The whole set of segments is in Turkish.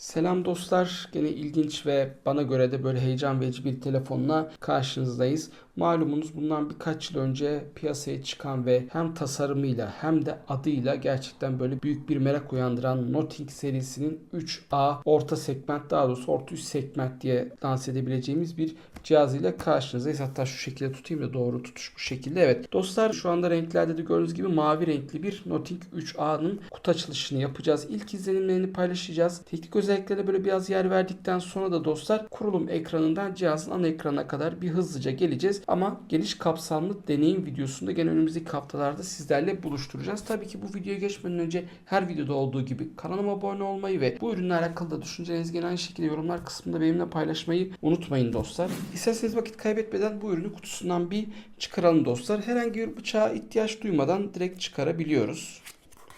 Selam dostlar. Gene ilginç ve bana göre de böyle heyecan verici bir telefonla karşınızdayız. Malumunuz bundan birkaç yıl önce piyasaya çıkan ve hem tasarımıyla hem de adıyla gerçekten böyle büyük bir merak uyandıran Nothing serisinin 3A orta segment daha doğrusu orta üst segment diye lanse edebileceğimiz bir cihazıyla karşınızdayız. Hatta şu şekilde tutayım da doğru tutuş bu şekilde. Evet dostlar şu anda renklerde de gördüğünüz gibi mavi renkli bir Nothing 3A'nın kutu açılışını yapacağız. İlk izlenimlerini paylaşacağız. Teknik özelliklere böyle biraz yer verdikten sonra da dostlar kurulum ekranından cihazın ana ekranına kadar bir hızlıca geleceğiz. Ama geniş kapsamlı deneyim videosunda gene önümüzdeki haftalarda sizlerle buluşturacağız. Tabii ki bu videoya geçmeden önce her videoda olduğu gibi kanalıma abone olmayı ve bu ürünle alakalı da düşüncelerinizi gene aynı şekilde yorumlar kısmında benimle paylaşmayı unutmayın dostlar. İsterseniz vakit kaybetmeden bu ürünü kutusundan bir çıkaralım dostlar. Herhangi bir bıçağa ihtiyaç duymadan direkt çıkarabiliyoruz.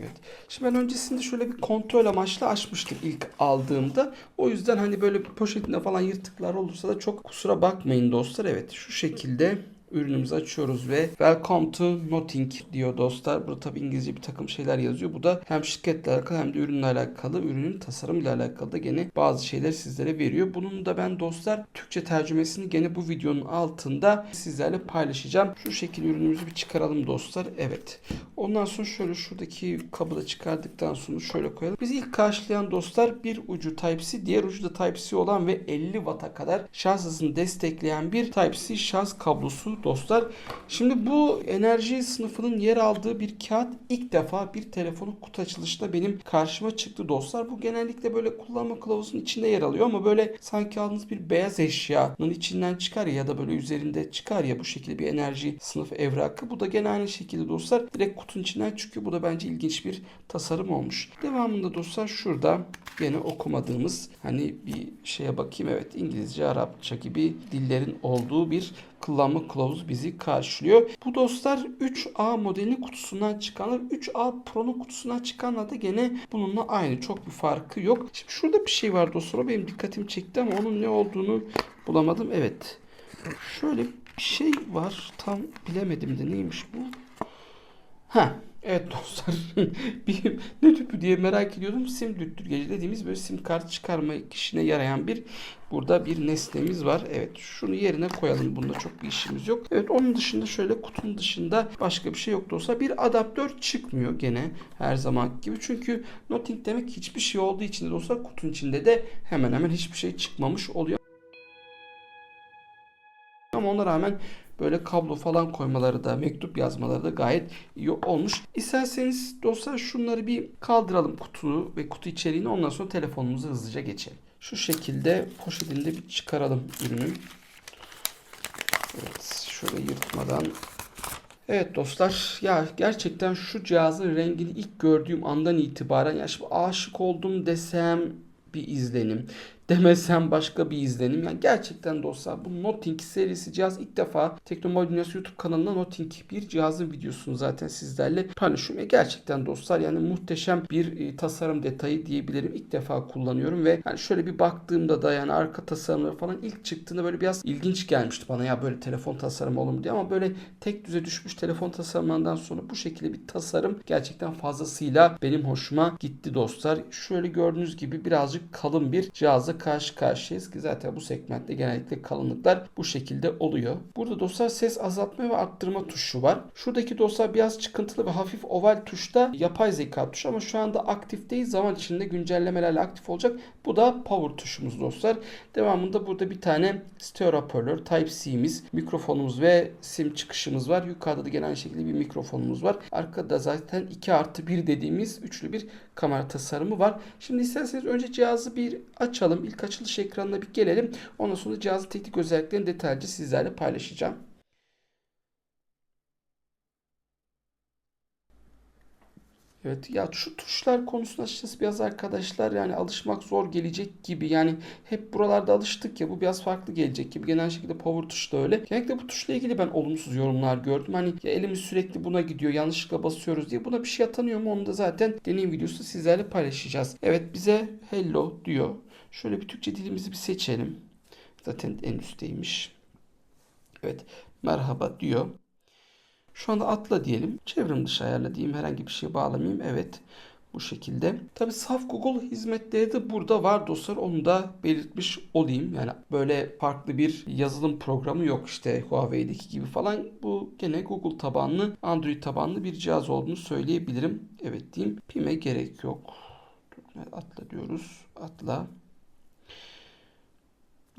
Evet. Şimdi ben öncesinde şöyle bir kontrol amaçlı açmıştım ilk aldığımda. O yüzden hani böyle poşetinde falan yırtıklar olursa da çok kusura bakmayın dostlar. Evet şu şekilde ürünümüzü açıyoruz ve Welcome to Nothing diyor dostlar. Burada tabi İngilizce bir takım şeyler yazıyor. Bu da hem şirketle alakalı hem de ürünle alakalı, ürünün tasarımıyla alakalı da gene bazı şeyler sizlere veriyor. Bunun da ben dostlar Türkçe tercümesini gene bu videonun altında sizlerle paylaşacağım. Şu şekilde ürünümüzü bir çıkaralım dostlar. Evet. Ondan sonra şöyle şuradaki kabı da çıkardıktan sonra şöyle koyalım. Bizi ilk karşılayan dostlar bir ucu Type-C, diğer ucu da Type-C olan ve 50 Watt'a kadar şarj hızını destekleyen bir Type-C şarj kablosu dostlar. Şimdi bu enerji sınıfının yer aldığı bir kağıt ilk defa bir telefonun kutu açılışında benim karşıma çıktı dostlar. Bu genellikle böyle kullanma kılavuzunun içinde yer alıyor ama böyle sanki aldığınız bir beyaz eşyanın içinden çıkar ya da böyle üzerinde çıkar ya bu şekilde bir enerji sınıfı evrakı. Bu da gene aynı şekilde dostlar direkt kutunun içinden çıkıyor. Bu da bence ilginç bir tasarım olmuş. Devamında dostlar şurada gene okumadığımız hani bir şeye bakayım. Evet İngilizce, Arapça gibi dillerin olduğu bir kullanma kılavuzu bizi karşılıyor. Bu dostlar 3A modeli kutusundan çıkanlar. 3A Pro'nun kutusundan çıkanlar da gene bununla aynı. Çok bir farkı yok. Şimdi şurada bir şey var dostlar. O benim dikkatimi çekti ama onun ne olduğunu bulamadım. Evet. Şöyle bir şey var. Tam bilemedim de neymiş bu. Ha Evet dostlar bir ne tüpü diye merak ediyordum. Sim düttürgeci dediğimiz böyle sim kart çıkarma işine yarayan bir burada bir nesnemiz var. Evet şunu yerine koyalım. Bunda çok bir işimiz yok. Evet onun dışında şöyle kutunun dışında başka bir şey yok olsa bir adaptör çıkmıyor gene her zaman gibi. Çünkü Nothing demek hiçbir şey olduğu için de dostlar kutunun içinde de hemen hemen hiçbir şey çıkmamış oluyor. Ama ona rağmen böyle kablo falan koymaları da mektup yazmaları da gayet iyi olmuş. İsterseniz dostlar şunları bir kaldıralım kutuyu ve kutu içeriğini ondan sonra telefonumuza hızlıca geçelim. Şu şekilde poşetinde bir çıkaralım ürünü. Evet şöyle yırtmadan. Evet dostlar ya gerçekten şu cihazın rengini ilk gördüğüm andan itibaren ya şimdi aşık oldum desem bir izlenim demesem başka bir izlenim. Yani gerçekten dostlar bu Nothing serisi cihaz ilk defa Teknomobile Dünyası YouTube kanalında Nothing bir cihazın videosunu zaten sizlerle paylaşıyorum. Gerçekten dostlar yani muhteşem bir e, tasarım detayı diyebilirim. İlk defa kullanıyorum ve yani şöyle bir baktığımda da yani arka tasarımları falan ilk çıktığında böyle biraz ilginç gelmişti bana ya böyle telefon tasarımı olur mu diye ama böyle tek düze düşmüş telefon tasarımlarından sonra bu şekilde bir tasarım gerçekten fazlasıyla benim hoşuma gitti dostlar. Şöyle gördüğünüz gibi birazcık kalın bir karşı karşıyayız ki zaten bu segmentte genellikle kalınlıklar bu şekilde oluyor. Burada dostlar ses azaltma ve arttırma tuşu var. Şuradaki dostlar biraz çıkıntılı ve hafif oval tuşta yapay zeka tuşu ama şu anda aktif değil. Zaman içinde güncellemelerle aktif olacak. Bu da power tuşumuz dostlar. Devamında burada bir tane stereo hoparlör, Type-C'miz, mikrofonumuz ve sim çıkışımız var. Yukarıda da gene aynı şekilde bir mikrofonumuz var. Arkada zaten 2 artı 1 dediğimiz üçlü bir kamera tasarımı var. Şimdi isterseniz önce cihazı bir açalım. İlk açılış ekranına bir gelelim. Ondan sonra cihazın teknik özelliklerini detaylıca sizlerle paylaşacağım. Evet ya şu tuşlar konusunda açıkçası biraz arkadaşlar yani alışmak zor gelecek gibi. Yani hep buralarda alıştık ya bu biraz farklı gelecek gibi. Genel şekilde power tuş da öyle. Genellikle bu tuşla ilgili ben olumsuz yorumlar gördüm. Hani ya elimiz sürekli buna gidiyor yanlışlıkla basıyoruz diye. Buna bir şey atanıyor mu onu da zaten deneyim videosu sizlerle paylaşacağız. Evet bize hello diyor. Şöyle bir Türkçe dilimizi bir seçelim. Zaten en üstteymiş. Evet merhaba diyor. Şu anda atla diyelim. Çevrim dışı ayarla diyeyim. Herhangi bir şey bağlamayayım. Evet. Bu şekilde. Tabi saf Google hizmetleri de burada var dostlar. Onu da belirtmiş olayım. Yani böyle farklı bir yazılım programı yok işte Huawei'deki gibi falan. Bu gene Google tabanlı, Android tabanlı bir cihaz olduğunu söyleyebilirim. Evet diyeyim. Pime gerek yok. Atla diyoruz. Atla.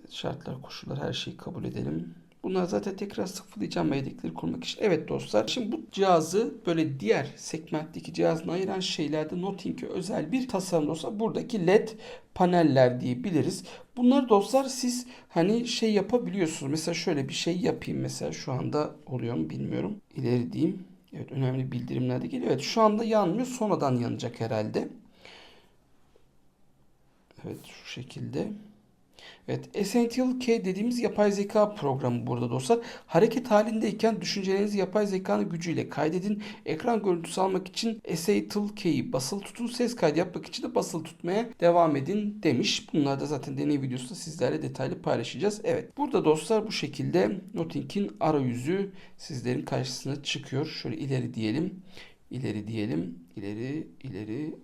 Şartlar, koşullar her şeyi kabul edelim. Bunlar zaten tekrar sıfırlayacağım yedekleri kurmak için. Evet dostlar şimdi bu cihazı böyle diğer segmentteki cihazına ayıran şeylerde Nothing'e özel bir tasarım olsa buradaki led paneller diyebiliriz. Bunları dostlar siz hani şey yapabiliyorsunuz. Mesela şöyle bir şey yapayım mesela şu anda oluyor mu bilmiyorum. İleri diyeyim. Evet önemli bildirimler de geliyor. Evet şu anda yanmıyor sonradan yanacak herhalde. Evet şu şekilde. Evet, Essential K dediğimiz yapay zeka programı burada dostlar. Hareket halindeyken düşüncelerinizi yapay zekanın gücüyle kaydedin. Ekran görüntüsü almak için Essential K'yi basılı tutun. Ses kaydı yapmak için de basılı tutmaya devam edin demiş. Bunlar da zaten deney videosunda sizlerle detaylı paylaşacağız. Evet, burada dostlar bu şekilde Nothing'in arayüzü sizlerin karşısına çıkıyor. Şöyle ileri diyelim. İleri diyelim. İleri, ileri,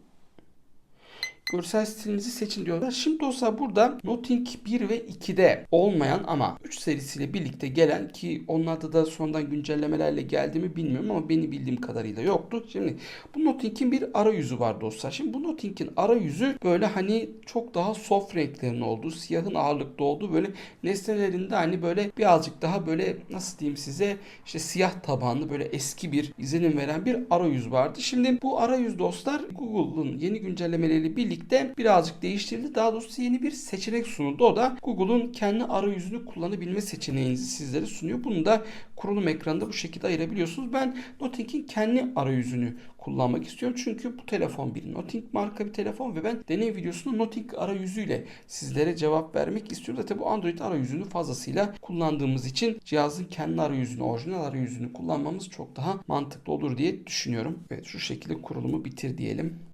görsel stilinizi seçin diyorlar. Şimdi dostlar burada Nothing 1 ve 2'de olmayan ama 3 serisiyle birlikte gelen ki onlarda da sonradan güncellemelerle geldi mi bilmiyorum ama benim bildiğim kadarıyla yoktu. Şimdi bu Nothing'in bir arayüzü var dostlar. Şimdi bu Nothing'in arayüzü böyle hani çok daha soft renklerin olduğu, siyahın ağırlıkta olduğu böyle nesnelerinde hani böyle birazcık daha böyle nasıl diyeyim size işte siyah tabanlı böyle eski bir izlenim veren bir arayüz vardı. Şimdi bu arayüz dostlar Google'ın yeni güncellemeleriyle birlikte birlikte birazcık değiştirildi. Daha doğrusu yeni bir seçenek sunuldu. O da Google'un kendi arayüzünü kullanabilme seçeneğinizi sizlere sunuyor. Bunu da kurulum ekranında bu şekilde ayırabiliyorsunuz. Ben Nothing'in kendi arayüzünü kullanmak istiyorum. Çünkü bu telefon bir Nothing marka bir telefon ve ben deney videosunda Nothing arayüzüyle sizlere cevap vermek istiyorum. Zaten bu Android arayüzünü fazlasıyla kullandığımız için cihazın kendi arayüzünü, orijinal arayüzünü kullanmamız çok daha mantıklı olur diye düşünüyorum. Evet şu şekilde kurulumu bitir diyelim.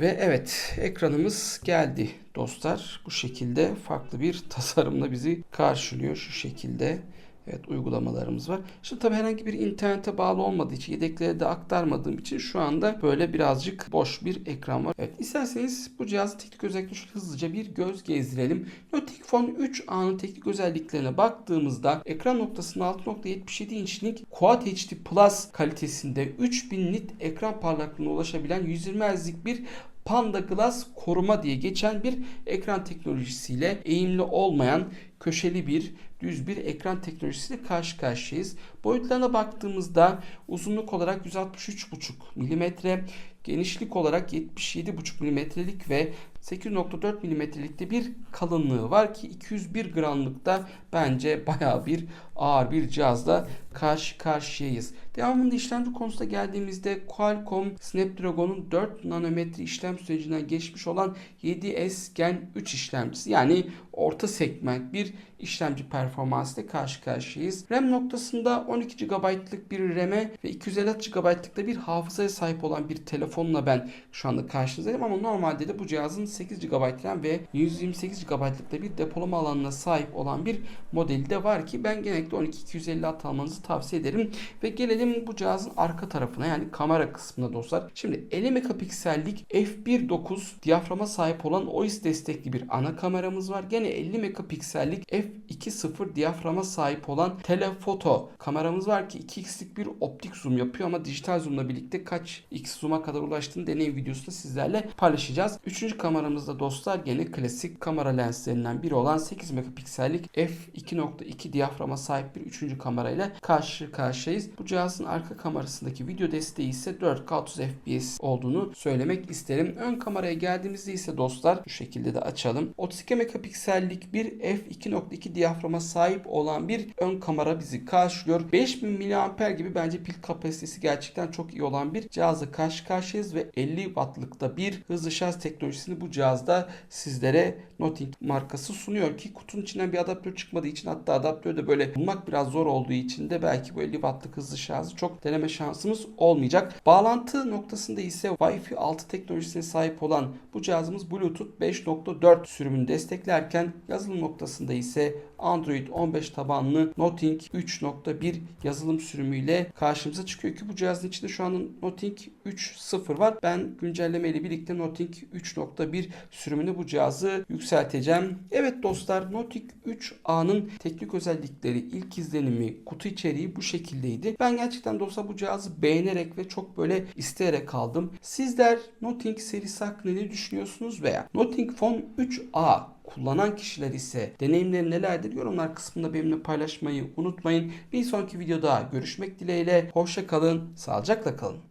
Ve evet ekranımız geldi dostlar. Bu şekilde farklı bir tasarımla bizi karşılıyor şu şekilde. Evet uygulamalarımız var. Şimdi tabii herhangi bir internete bağlı olmadığı için yedekleri de aktarmadığım için şu anda böyle birazcık boş bir ekran var. Evet isterseniz bu cihazı teknik özellikle hızlıca bir göz gezdirelim. Notic Phone 3A'nın teknik özelliklerine baktığımızda ekran noktasının 6.77 inçlik Quad HD Plus kalitesinde 3000 nit ekran parlaklığına ulaşabilen 120 Hz'lik bir Panda Glass koruma diye geçen bir ekran teknolojisiyle eğimli olmayan köşeli bir düz bir ekran teknolojisiyle karşı karşıyayız. Boyutlarına baktığımızda uzunluk olarak 163,5 mm, genişlik olarak 77,5 mm'lik ve 8.4 mm'likte bir kalınlığı var ki 201 gramlıkta bence baya bir ağır bir cihazla karşı karşıyayız. Devamında işlemci konusunda geldiğimizde Qualcomm Snapdragon'un 4 nanometre işlem sürecinden geçmiş olan 7S Gen 3 işlemcisi yani orta segment bir işlemci performansıyla karşı karşıyayız. RAM noktasında 12 GB'lık bir RAM'e ve 256 GB'lık da bir hafızaya sahip olan bir telefonla ben şu anda karşınızdayım ama normalde de bu cihazın 8 GB RAM ve 128 GB'lık da bir depolama alanına sahip olan bir modeli de var ki ben genellikle 12-256 almanızı tavsiye ederim. Ve gelelim bu cihazın arka tarafına yani kamera kısmına dostlar. Şimdi 50 megapiksellik f1.9 diyaframa sahip olan OIS destekli bir ana kameramız var. Gene 50 megapiksellik f2.0 diyaframa sahip olan telefoto kameramız var ki 2x'lik bir optik zoom yapıyor ama dijital zoomla birlikte kaç x zoom'a kadar ulaştığını deney videosunda sizlerle paylaşacağız. Üçüncü kameramızda dostlar gene klasik kamera lenslerinden biri olan 8 megapiksellik f2.2 diyaframa sahip bir üçüncü kamerayla karşı karşıyayız. Bu cihazın arka kamerasındaki video desteği ise 4K 30 FPS olduğunu söylemek isterim. Ön kameraya geldiğimizde ise dostlar bu şekilde de açalım. 32 megapiksellik bir f2.2 diyaframa sahip olan bir ön kamera bizi karşılıyor. 5000 mAh gibi bence pil kapasitesi gerçekten çok iyi olan bir cihazla karşı karşıyayız ve 50 wattlıkta bir hızlı şarj teknolojisini bu cihazda sizlere Nothing markası sunuyor ki kutunun içinden bir adaptör çıkmadığı için hatta adaptörü de böyle bulmak biraz zor olduğu için de belki bu 50 wattlık hızlı şarjı çok deneme şansımız olmayacak. Bağlantı noktasında ise Wi-Fi 6 teknolojisine sahip olan bu cihazımız Bluetooth 5.4 sürümünü desteklerken yazılım noktasında ise Android 15 tabanlı Nothing 3.1 yazılım sürümüyle karşımıza çıkıyor ki bu cihazın içinde şu an Nothing 3.0 var. Ben güncelleme ile birlikte Nothing 3.1 sürümünü bu cihazı yükselteceğim. Evet dostlar Nothing 3A'nın teknik özellikleri, ilk izlenimi, kutu içeriği bu şekildeydi. Ben gerçekten dostlar bu cihazı beğenerek ve çok böyle isteyerek aldım. Sizler Nothing serisi hakkında ne düşünüyorsunuz veya Nothing Phone 3A kullanan kişiler ise deneyimleri nelerdir yorumlar kısmında benimle paylaşmayı unutmayın. Bir sonraki videoda görüşmek dileğiyle. Hoşça kalın, sağlıcakla kalın.